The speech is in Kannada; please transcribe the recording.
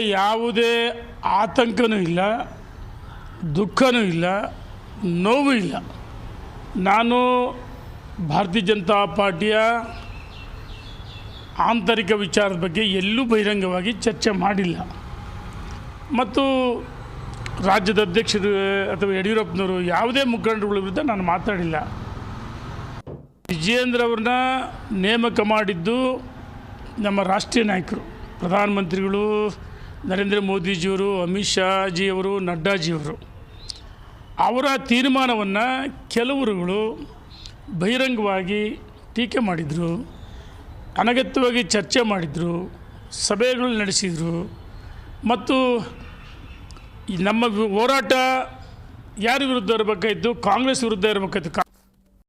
ಯಾವುದೇ ಆತಂಕನೂ ಇಲ್ಲ, ದುಃಖನೂ ಇಲ್ಲ, ನೋವು ಇಲ್ಲ. ನಾನು ಭಾರತೀಯ ಜನತಾ ಪಾರ್ಟಿಯ ಆಂತರಿಕ ವಿಚಾರದ ಬಗ್ಗೆ ಎಲ್ಲೂ ಬಹಿರಂಗವಾಗಿ ಚರ್ಚೆ ಮಾಡಿಲ್ಲ. ಮತ್ತು ರಾಜ್ಯದ ಅಧ್ಯಕ್ಷರು ಅಥವಾ ಯಡಿಯೂರಪ್ಪನವರು ಯಾವುದೇ ಮುಖಂಡರುಗಳ ವಿರುದ್ಧ ನಾನು ಮಾತಾಡಿಲ್ಲ. ವಿಜಯೇಂದ್ರ ಅವ್ರನ್ನ ನೇಮಕ ಮಾಡಿದ್ದು ನಮ್ಮ ರಾಷ್ಟ್ರೀಯ ನಾಯಕರು. ಪ್ರಧಾನಮಂತ್ರಿಗಳು ನರೇಂದ್ರ ಮೋದಿಜಿಯವರು, ಅಮಿತ್ ಶಾಜಿಯವರು, ನಡ್ಡಾಜಿಯವರು ಅವರ ತೀರ್ಮಾನವನ್ನು ಕೆಲವರುಗಳು ಬಹಿರಂಗವಾಗಿ ಟೀಕೆ ಮಾಡಿದರು, ಅನಗತ್ಯವಾಗಿ ಚರ್ಚೆ ಮಾಡಿದರು, ಸಭೆಗಳು ನಡೆಸಿದರು ಮತ್ತು ನಮ್ಮ ಹೋರಾಟ ಯಾರ ವಿರುದ್ಧ ಇರಬೇಕಾಯಿತು? ಕಾಂಗ್ರೆಸ್ ವಿರುದ್ಧ ಇರಬೇಕಾಯ್ತು?